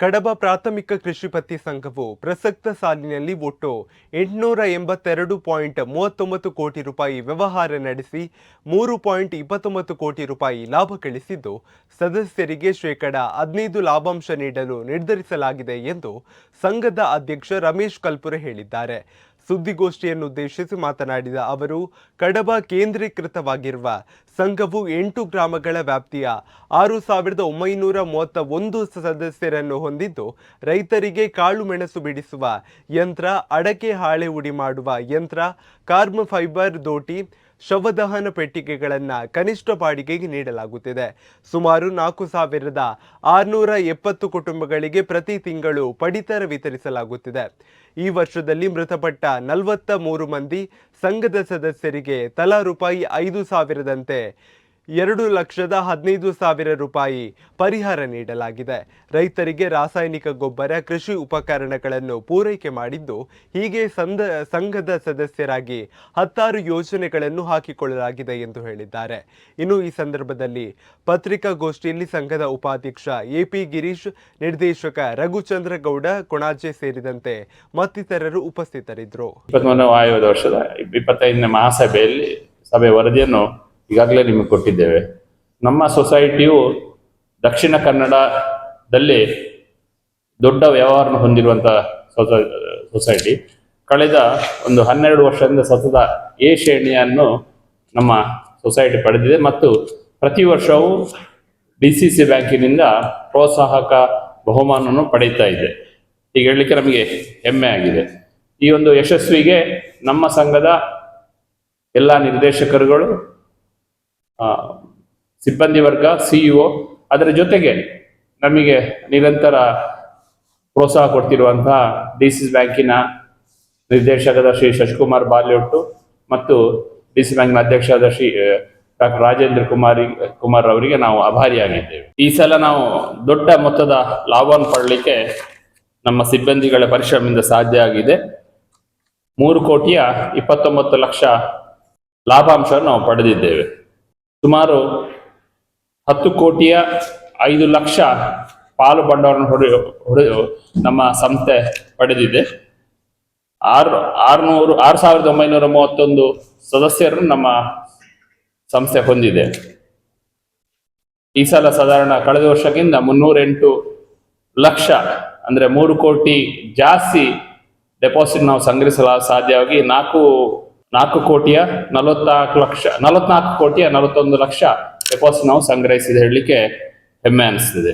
ಕಡಬ ಪ್ರಾಥಮಿಕ ಕೃಷಿ ಪತ್ತಿ ಸಂಘವು ಪ್ರಸಕ್ತ ಸಾಲಿನಲ್ಲಿ ಒಟ್ಟು ಎಂಟುನೂರ ಎಂಬತ್ತೆರಡು ಪಾಯಿಂಟ್ ಮೂವತ್ತೊಂಬತ್ತು ಕೋಟಿ ರೂಪಾಯಿ ವ್ಯವಹಾರ ನಡೆಸಿ ಮೂರು ಪಾಯಿಂಟ್ ಇಪ್ಪತ್ತೊಂಬತ್ತು ಕೋಟಿ ರೂಪಾಯಿ ಲಾಭ ಗಳಿಸಿದ್ದು, ಸದಸ್ಯರಿಗೆ ಶೇಕಡ ಹದಿನೈದು ಲಾಭಾಂಶ ನೀಡಲು ನಿರ್ಧರಿಸಲಾಗಿದೆ ಎಂದು ಸಂಘದ ಅಧ್ಯಕ್ಷ ರಮೇಶ್ ಕಲ್ಪುರೆ ಹೇಳಿದ್ದಾರೆ. ಸುದ್ದಿಗೋಷ್ಠಿಯನ್ನುದ್ದೇಶಿಸಿ ಮಾತನಾಡಿದ ಅವರು, ಕಡಬ ಕೇಂದ್ರೀಕೃತವಾಗಿರುವ ಸಂಘವು ಎಂಟು ಗ್ರಾಮಗಳ ವ್ಯಾಪ್ತಿಯ ಆರು ಸಾವಿರದ ಒಂಬೈನೂರ ಮೂವತ್ತ ಒಂದು ಸದಸ್ಯರನ್ನು ಹೊಂದಿದ್ದು, ರೈತರಿಗೆ ಕಾಳು ಮೆಣಸು ಬಿಡಿಸುವ ಯಂತ್ರ, ಅಡಕೆ ಹಾಳೆ ಉಡಿ ಮಾಡುವ ಯಂತ್ರ, ಕಾರ್ಮ ಫೈಬರ್ ದೋಟಿ ಶವದಹನ ಪೆಟ್ಟಿಗೆಗಳನ್ನು ಕನಿಷ್ಠ ಬಾಡಿಗೆಗೆ ನೀಡಲಾಗುತ್ತಿದೆ. ಸುಮಾರು ನಾಲ್ಕು ಸಾವಿರದ ಆರುನೂರ ಎಪ್ಪತ್ತು ಕುಟುಂಬಗಳಿಗೆ ಪ್ರತಿ ತಿಂಗಳು ಪಡಿತರ ವಿತರಿಸಲಾಗುತ್ತಿದೆ. ಈ ವರ್ಷದಲ್ಲಿ ಮೃತಪಟ್ಟ ನಲವತ್ತ ಮೂರು ಮಂದಿ ಸಂಘದ ಸದಸ್ಯರಿಗೆ ತಲಾ ರೂಪಾಯಿ ಐದು ಸಾವಿರದಂತೆ ಎರಡು ಲಕ್ಷದ ಹದಿನೈದು ಸಾವಿರ ರೂಪಾಯಿ ಪರಿಹಾರ ನೀಡಲಾಗಿದೆ. ರೈತರಿಗೆ ರಾಸಾಯನಿಕ ಗೊಬ್ಬರ, ಕೃಷಿ ಉಪಕರಣಗಳನ್ನು ಪೂರೈಕೆ ಮಾಡಿದ್ದು ಹೀಗೆ ಸಂದ, ಸಂಘದ ಸದಸ್ಯರಾಗಿ ಹತ್ತಾರು ಯೋಜನೆಗಳನ್ನು ಹಾಕಿಕೊಳ್ಳಲಾಗಿದೆ ಎಂದು ಹೇಳಿದ್ದಾರೆ. ಇನ್ನು ಈ ಸಂದರ್ಭದಲ್ಲಿ ಪತ್ರಿಕಾಗೋಷ್ಠಿಯಲ್ಲಿ ಸಂಘದ ಉಪಾಧ್ಯಕ್ಷ ಎಪಿ ಗಿರೀಶ್, ನಿರ್ದೇಶಕ ರಘುಚಂದ್ರಗೌಡ, ಕೊಣಾಜೆ ಸೇರಿದಂತೆ ಮತ್ತಿತರರು ಉಪಸ್ಥಿತರಿದ್ದರು. ವರ್ಷದ ಇಪ್ಪತ್ತೈದನೇ ಮಹಾಸಭೆಯಲ್ಲಿ ಸಭೆ ವರದಿಯನ್ನು ಈಗಾಗಲೇ ನಿಮಗೆ ಕೊಟ್ಟಿದ್ದೇವೆ. ನಮ್ಮ ಸೊಸೈಟಿಯು ದಕ್ಷಿಣ ಕನ್ನಡದಲ್ಲಿ ದೊಡ್ಡ ವ್ಯವಹಾರ ಹೊಂದಿರುವಂಥ ಸೊಸ, ಸೊಸೈಟಿ. ಕಳೆದ ಒಂದು ಹನ್ನೆರಡು ವರ್ಷದಿಂದ ಸತತ ಎ ಶ್ರೇಣಿಯನ್ನು ನಮ್ಮ ಸೊಸೈಟಿ ಪಡೆದಿದೆ ಮತ್ತು ಪ್ರತಿ ವರ್ಷವೂ ಡಿ ಸಿ ಸಿ ಬ್ಯಾಂಕಿನಿಂದ ಪ್ರೋತ್ಸಾಹಕ ಬಹುಮಾನವನ್ನು ಪಡೀತಾ ಇದೆ. ಈಗ ಹೇಳಲಿಕ್ಕೆ ನಮಗೆ ಹೆಮ್ಮೆ ಆಗಿದೆ. ಈ ಒಂದು ಯಶಸ್ವಿಗೆ ನಮ್ಮ ಸಂಘದ ಎಲ್ಲ ನಿರ್ದೇಶಕರುಗಳು ಸಿಬ್ಬಂದಿ ವರ್ಗ ಸಿಇಒ ಅದರ ಜೊತೆಗೆ ನಮಗೆ ನಿರಂತರ ಪ್ರೋತ್ಸಾಹ ಕೊಡ್ತಿರುವಂತಹ ಡಿ ಸಿ ಬ್ಯಾಂಕಿನ ನಿರ್ದೇಶಕದ ಶ್ರೀ ಶಶಿಕುಮಾರ್ ಬಾಲ್ಯೊಟ್ಟು ಮತ್ತು ಡಿ ಸಿ ಬ್ಯಾಂಕ್ನ ಅಧ್ಯಕ್ಷರಾದ ಶ್ರೀ ಡಾಕ್ಟರ್ ರಾಜೇಂದ್ರ ಕುಮಾರಿ, ಕುಮಾರ್ ಅವರಿಗೆ ನಾವು ಆಭಾರಿಯಾಗಿದ್ದೇವೆ. ಈ ಸಲ ನಾವು ದೊಡ್ಡ ಮೊತ್ತದ ಲಾಭವನ್ನು ಪಡಲಿಕ್ಕೆ ನಮ್ಮ ಸಿಬ್ಬಂದಿಗಳ ಪರಿಶ್ರಮದಿಂದ ಸಾಧ್ಯ ಆಗಿದೆ. ಮೂರು ಕೋಟಿಯ ಇಪ್ಪತ್ತೊಂಬತ್ತು ಲಕ್ಷ ಲಾಭಾಂಶವನ್ನು ನಾವು ಪಡೆದಿದ್ದೇವೆ. ಸುಮಾರು ಹತ್ತು ಕೋಟಿಯ ಐದು ಲಕ್ಷ ಪಾಲು ಬಂಡವಾಳವನ್ನು ಹೊಡೆ ಹೊಡೆಯು ನಮ್ಮ ಸಂಸ್ಥೆ ಪಡೆದಿದೆ. ಆರು, ಆರುನೂರು, ಆರು ಸಾವಿರದ ಒಂಬೈನೂರ ಮೂವತ್ತೊಂದು ಸದಸ್ಯರನ್ನು ನಮ್ಮ ಸಂಸ್ಥೆ ಹೊಂದಿದೆ. ಈ ಸಲ ಸಾಧಾರಣ ಕಳೆದ ವರ್ಷಕ್ಕಿಂತ ಮುನ್ನೂರೆಂಟು ಲಕ್ಷ, ಅಂದ್ರೆ ಮೂರು ಕೋಟಿ ಜಾಸ್ತಿ ಡೆಪಾಸಿಟ್ ನಾವು ಸಂಗ್ರಹಿಸಲು ಸಾಧ್ಯವಾಗಿ ನಾಲ್ಕು ನಾಲ್ಕು ಕೋಟಿಯ ನಲವತ್ನಾಲ್ಕು ಲಕ್ಷ ನಲವತ್ನಾಲ್ಕು ಕೋಟಿಯ ನಲವತ್ತೊಂದು ಲಕ್ಷ ಡೆಪಾಸಿಟ್ ನಾವು ಸಂಗ್ರಹಿಸಿದೆ ಹೇಳಲಿಕ್ಕೆ ಹೆಮ್ಮೆ ಅನಿಸ್ತಿದೆ.